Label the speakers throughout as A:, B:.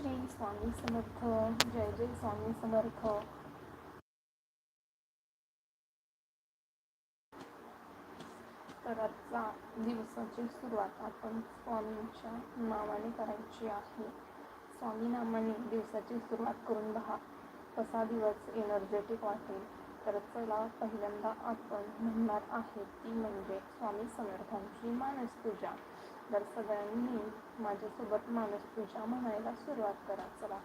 A: श्री स्वामी समर्थ जय जय स्वामी समर्थ. तर आजचा दिवसाची सुरुवात आपण स्वामींच्या नावाने करायची आहे. स्वामी नामाने दिवसाची सुरुवात करून पहा कसा दिवस एनर्जेटिक वाटेल? तर चला पहिल्यांदा आपण म्हणणार आहे ती म्हणजे स्वामी समर्थांची मानस पूजा तर सगळ्यांनी माझ्यासोबत मानसपूजा म्हणायला सुरुवात करा चला.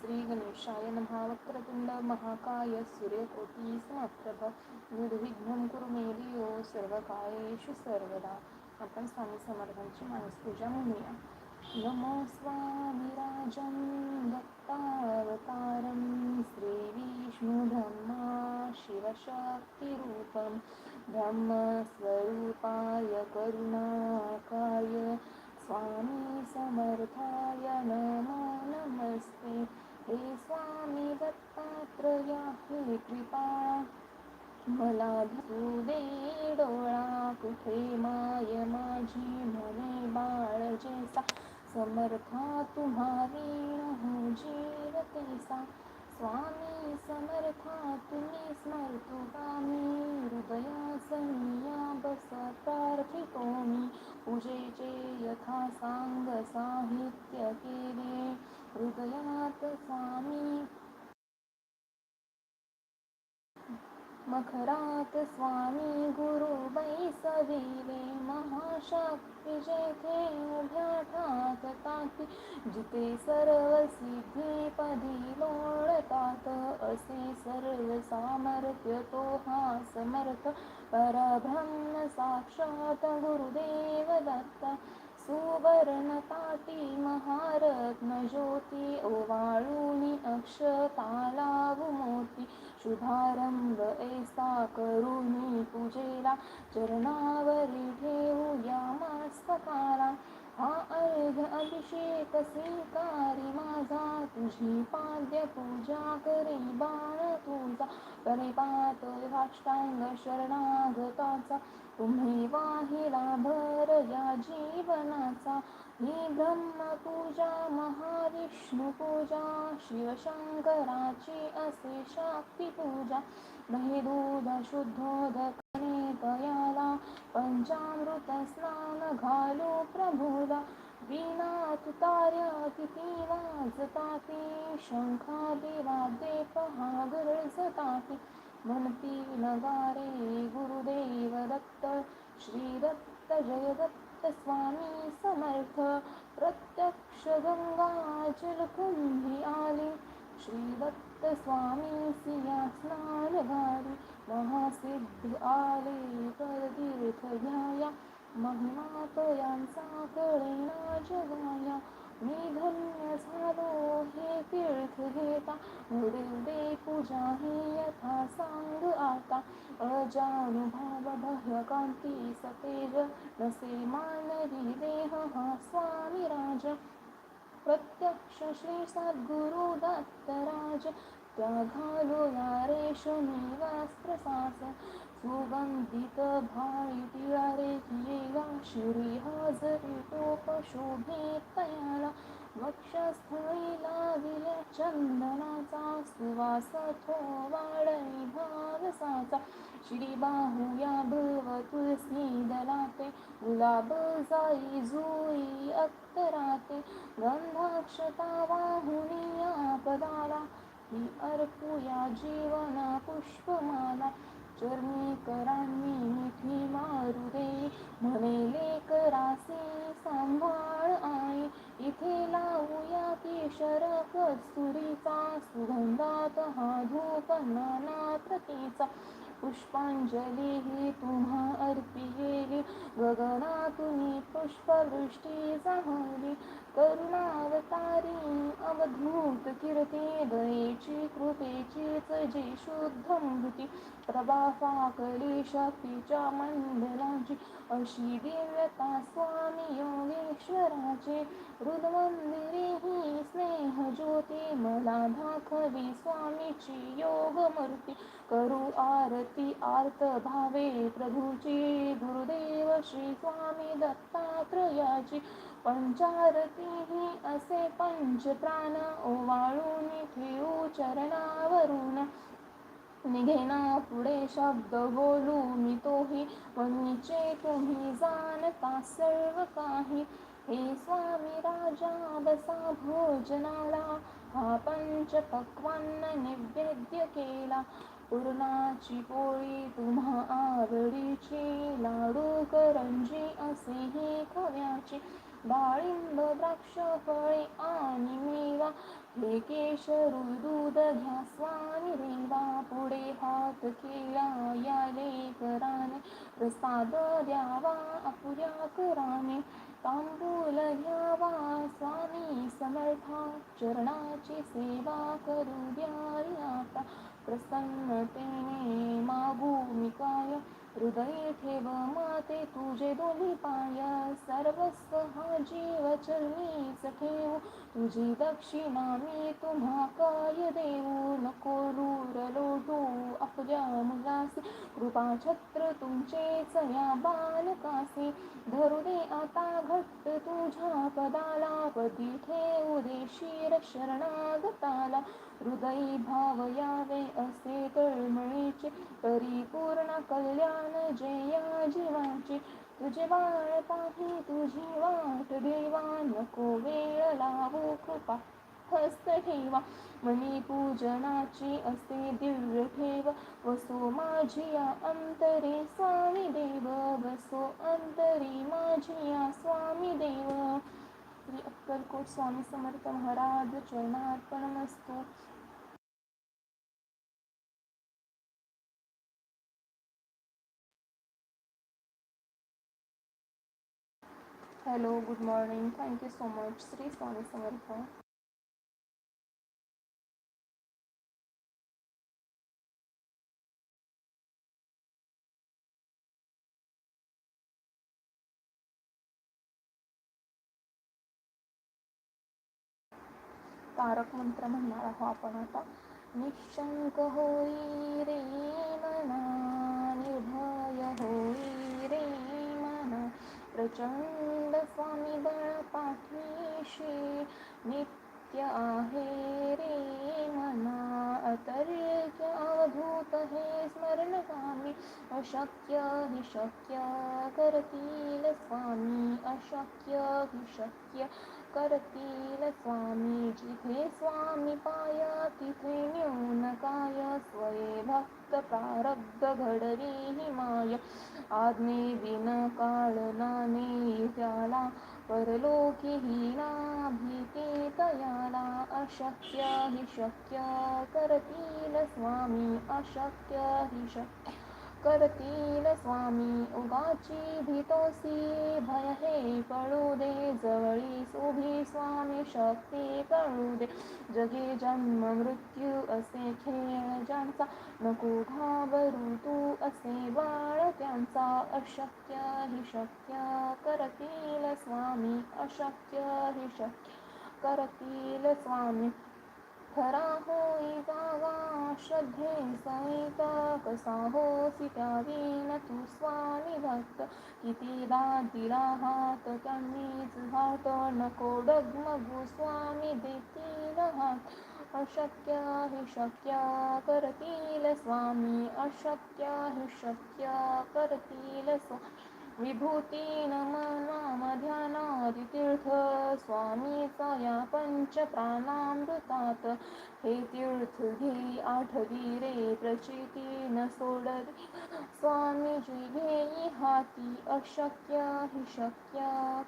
A: श्री गणेशाय नमः. वक्रतुंड महाकाय सूर्यकोटी समाप्रभ. निर्विघ्नं कुरु मे सर्व कायेषु सर्वदा. आपण स्वामी समर्थांची मानसपूजा म्हणूया. नमो स्वामिराजं दत्तावतारं. श्रीविष्णुब्रह्मा शिवशक्तिरूपं ब्रह्मस्वरूपाय करुणाकाय स्वामी समर्थाय नमो नमस्ते. हे स्वामी दत्तात्रया हे कृपा. मला धू दे डोळा कुठे माय माझी म्हणे बाळ जैसा. समर्था तुम्हारी हो जीव तैसा. स्वामी समर्था तुम्ही स्मरतो कामी हृदयासनिया बसा प्रार्थितो मी पूजेचे यथा सांग साहित्य केले. हृदयात स्वामी मखरात स्वामी गुरु बैसविले महाशक्ती जेथे उभ्या ठात ताकी जिथे सर्व सिद्धी पदी लोळतात असे सर्व सामर्थ्य तो हा समर्थ परब्रह्म साक्षात गुरुदेव दत्ता. सुवर्ण ताटी महारत्न ज्योती ओवाळूनी अक्षतालावू मोती शुभारंभ ऐसा करुणी पूजेला चरणावरी ठेवूया मास्तकाला. हा अर्घ अभिषेक स्वीकारी माझा. तुझी पाद्य पूजा करी बाळ तुझा. करे पात साष्टांग शरणागताचा. तुम्ही वाहिला भर या जीवनाचा. ही ब्रह्मपूजा महाविष्णू पूजा शिवशंकराची असे शक्ती पूजा दही दूध शुद्धोदकने तयाला पंचामृत स्नान घालू प्रभुला वीणा तुतार्या किती वाजताती शंखादी वाद्ये पहा म्हणती नगारे गुरुदेव दत्त श्री दत्त जय दत्त स्वामी समर्थ। प्रत्यक्ष गंगा जलकुंभी आली श्री दत्त स्वामी सिया स्नान घाली महासिद्ध आले परतीर्थ घ्याया महिमा तो यांचा कळेना जगाया मी धन्य झालो हे तीर्थ घेता गुरुदे पूजा हे यथा सांग आता अजानुभाव भयकांती सतेज नसे मानवी देह हा स्वामी राज प्रत्यक्ष श्री सद्गुरु दत्तराज त्या घालो रेशमी वस्त्र सुगंधित भाई टिळारे किया शिरी हाजरी टोप शोभित तयाला वक्षस्थळी लाविल्या चंदनाचा सुवास थोवाडई भावसाचा श्री बाहुया भव तुलसी दलाते गुलाब जाई जुई अत्तराते गंधाक्षता वाहुनिया पदाला ही अर्पुया जीवना पुष्पमाला. चरणी करांनी मिठी मारू दे. म्हणेले करासी सांभाळ आई इथे लावूया केशर कस्तुरीचा सुगंधात हा धूप नाना प्रतीचा. पुष्पांजली ही तुम्हा अर्पियेली गगनातून पुष्पवृष्टी जाहली करुणावतारी अवधूत कीर्ती दयेची कृपेचीच जी शुद्ध मृती. प्रभाफाकली शक्तीच्या मंडलाची अशी स्वामी योगेश्वराची हृदमंदिरी ही स्नेह ज्योती मला दाखवी स्वामीची योगमूर्ती करू आरती आर्त भावे प्रभूची गुरुदेव श्री स्वामी दत्तात्रयाची पंचारती ही असे पंच प्राण ओवाळून ठेवू चरणावरून निघेना पुढे शब्द बोलू मी तोही. वनीचे तुम्ही जाणता सर्व काही. हे स्वामी राजा बसा भोजनाला. हा पंच पक्वान्न नैवेद्य केला. पूर्णाची पोळी तुम्हा आवडीची. लाडू करंजी असेही खव्याची डाळिंब द्राक्ष फळे आणि मेवा. एकेश रुदूद घ्या स्वामी देवा पुढे हात केला या लेकराने प्रसाद द्यावा अपुऱ्या कराने. तांबूल घ्यावा स्वामी समर्था चरणाची सेवा करू द्या आता. प्रसन्नतेने मागू निकाय हृदय ठेव माते तुझे दोन्ही पाय. सर्वस्व हा जीव चरणीच ठेवू तुझी दक्षिणा मी तुम्हा काय देऊ? नको रूर लोटू आपल्या मुलासी कृपा छत्र तुमचेच या बालकासी. धरू दे आता घट्ट तुझ्या पदाला. पदी ठेवू दे शिर शरणागताला हृदयी भाव यावे असे तळमळीचे परिपूर्ण कल्याण जया जीवाची. तुझे बाळ पाही तुझी वाट देवा. नको वेळ लावू कृपा. हस्त ठेवा मनी पूजनाची असे दिव्य ठेव वसो माझी या अंतरे स्वामी देव बसो अंतरे माझी या स्वामी देव श्री अक्कलकोट स्वामी समर्थ महाराज असतो hello good morning thank you so much Shri Swami Samarth. तारक मंत्र म्हणणार आहोत आपण आता. निशंक होई रे मना निर्भय होई रे मना. प्रचंड स्वामी बळ पाठीशी नित्य आहे रे मना. अतर्क्य अवधूत हे स्मरणगामी अशक्य हि शक्य करतील स्वामी अशक्य हि शक्य करतील स्वामी जिथे स्वामी पाया तिथे न्यून काय? स्वये भक्त प्रारब्ध घडवी ही माय. आज्ञे विन काळनाने त्याला. परलोकी ही ना भीती तयाला अशक्य हि शक्य करतील स्वामी. अशक्य हि शक्य करतील स्वामी उगाची भीतोसी भय हे कळू दे जवळी सोभी स्वामी शक्ती कळू दे जगे जन्म मृत्यू असे खेळ ज्यांचा नको घाबरू तू असे बाळ त्यांचा. अशक्य हि शक्य करतील स्वामी अशक्य हि शक्य करतील स्वामी खरा होई जागा श्रद्धे सहित कसा होसी त्यावीन तू स्वामी भक्त. कितीदा दिला हात त्यांनीच हात नको डगमगू स्वामी देतील हात. अशक्य हि शक्य करतील स्वामी अशक्य हि शक्य करतील स्वामी विभूती नमनाम ध्यानादि तीर्थ स्वामीचा या पंच प्राणामृतात. हे तीर्थ घे आठवी रे प्रचिती न सोडवी. स्वामीजी घेई हाती अशक्य हि शक्य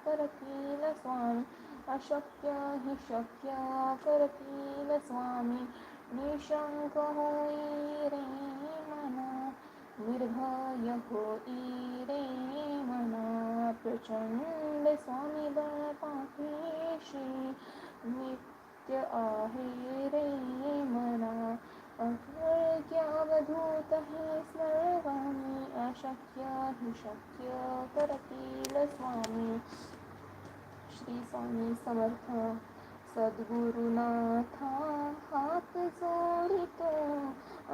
A: करतील स्वामी. अशक्य हि शक्य करतील स्वामी. निशंक होई रे मना निर्भय होई रे मना प्रचंड स्वामी बळ पाठीशी नित्य आहे रे मना। अवधूत हे सर्वानी। अशक्य हि शक्य करतील स्वामी। श्री स्वामी समर्थ सद्गुरुनाथा हात जोडितो।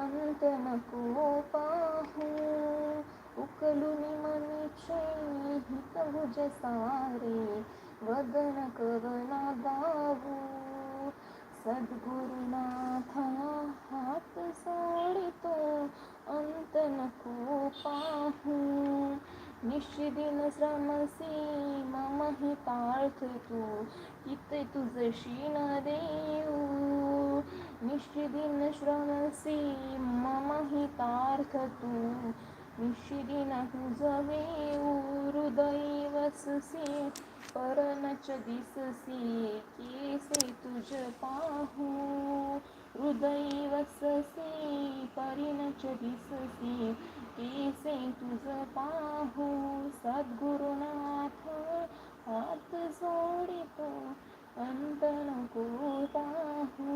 A: अंत नको पाहू। उकलुनी मनीचे हितभुज सारे वदन कवना दावू सद्गुरुनाथा हात सोडितो अंत नको पाहू। निश्चिदिन श्रमसी मम हितार्थ तू हिते तुझशी न देऊ। निश्चिदिन श्रमसी मम हितार्थ तू निश्चिदिन तुझ वेऊ हृदय परनच दिससी केसे तुझ पाहू। हृदय परिनच परिणच दिससी केसे तुझ पाहू। सद्गुरुनाथ हात जोडितो अंत नको पाहू।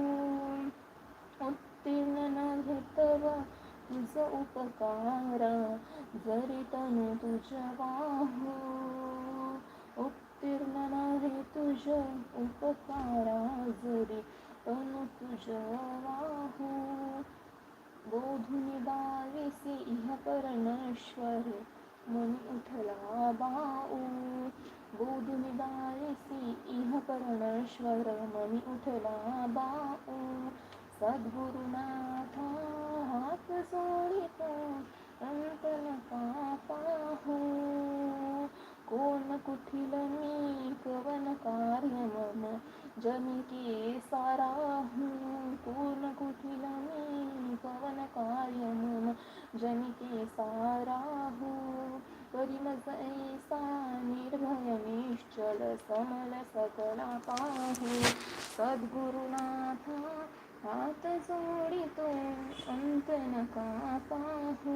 A: उत्तीर्ण न घेतवा तुझं उपकार जरी तनु तुझ्या वाहू उत्तीर्ण नव्हे तुझ्या उपकारा जरी तनु तुझ्या वाहू बोधुनी दाविसी इह परमेश्वर मन उठला बाऊ बोधुनी दाविसी इह परमेश्वर मन उठला बाऊ सद्गुरुनाथा हात सोडितो अंत नका पाहू कोण कुठील मी कवन कार्य मन जनिके साराहू कोण कुठील मी कवन कार्य मन जनिके साराहू करी मज ऐसा निर्भय निश्चल समल सकला पाहू सद्गुरुनाथा हात जोडितो अंत नका पाहू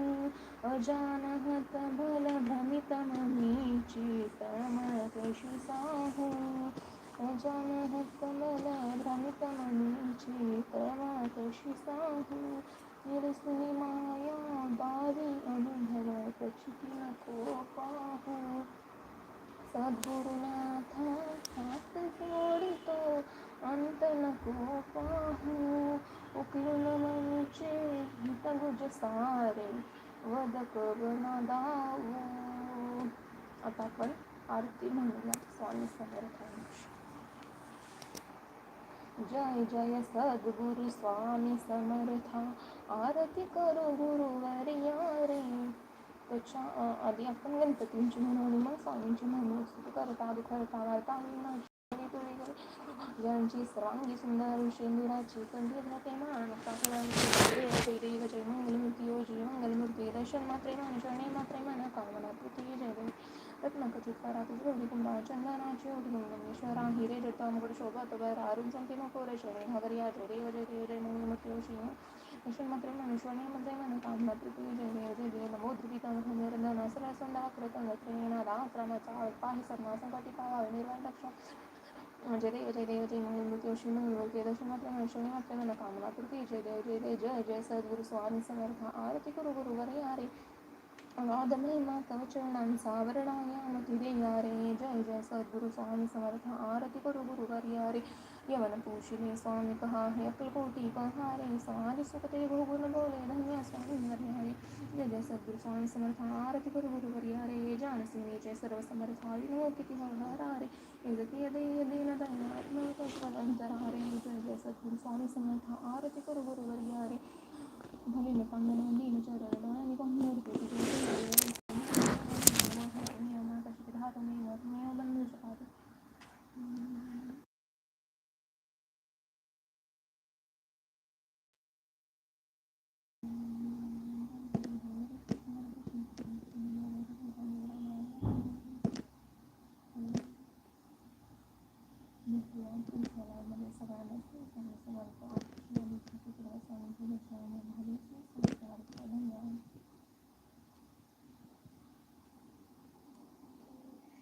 A: अजानहत भल भ्रमित मनीची तळमळ कशी साहू। अजानहत भल भ्रमित मनीची तळमळ कशी साहू। निरसुनी माया बारी अनुभव प्रचिती नको पाहू। सद्गुरुनाथ हात जोडितो अंत नको पाहू उकलून मनीचे हितगुज सारे वद कवना दावू आता आपण आरती म्हणूया स्वामी समर्थांची जय जय सद्गुरु स्वामी समर्था आरती करो गुरुवर्या रे त्याच्या आधी आपण गणपतींची म्हणून मग स्वामींची म्हणून करता. करता वार्ता यांची सर्वांगी सुंदर शेंदुराची कंठी धाते मान जय जय मंगलमूर्ती ओ जय मंगलमूर्ती दर्शन मात्रे मान शरणे मात्रे मन कामना तृतीय जय देव रत्नकथित करा तुझी कुंभा चंदनाची ओढी मंगलेश्वरा हिरे जटा मुकुट शोभत वर अरुण संती मकोर शरणे हगरिया जय देव जय देव जय मंगलमूर्ती ओ शिव दर्शन मात्रे मन शरणे मध्ये मन कामना तृतीय जय देव जय देव नमो ध्रुविता निरंजन सरळ संदा कृतंग त्रेणा दासरामाचा पाहि सर्मा संकटी पावा निर्वाण लक्ष जय देव जय देव जय मंगलमूर्ती अशी मंगलमूर्ती दर्शन मात्र शनि मात्र मला कामना पूर्ती जय देव जय देव जय जय सद्गुरु स्वामी समर्थ आरती गुरु गुरुवर यारे अगाध महिमा तव चरणांचा वर्णायामती दे यारे जय जय सद्गुरु स्वामी समर्थ। आरती करू गुरुवर यारे यवन पोषिले स्वामी कहा है अकलकोटी पहारे समाधि सुखते भोगुन बोले धन्य स्वामी हरे जय जय सद्गुरु स्वामी समर्थ। आरती करू गुरुवर यारे जानसी जय सर्व समर्थ विनो किती हरे यजती यदय दीन दयात्मकंतरारे जय जय सद्गुरु स्वामी समर्थ। आरती करू गुरुवर यारे भले पांगण दीन चरण आणि पाहून बंधू शकतात सगळ्यांना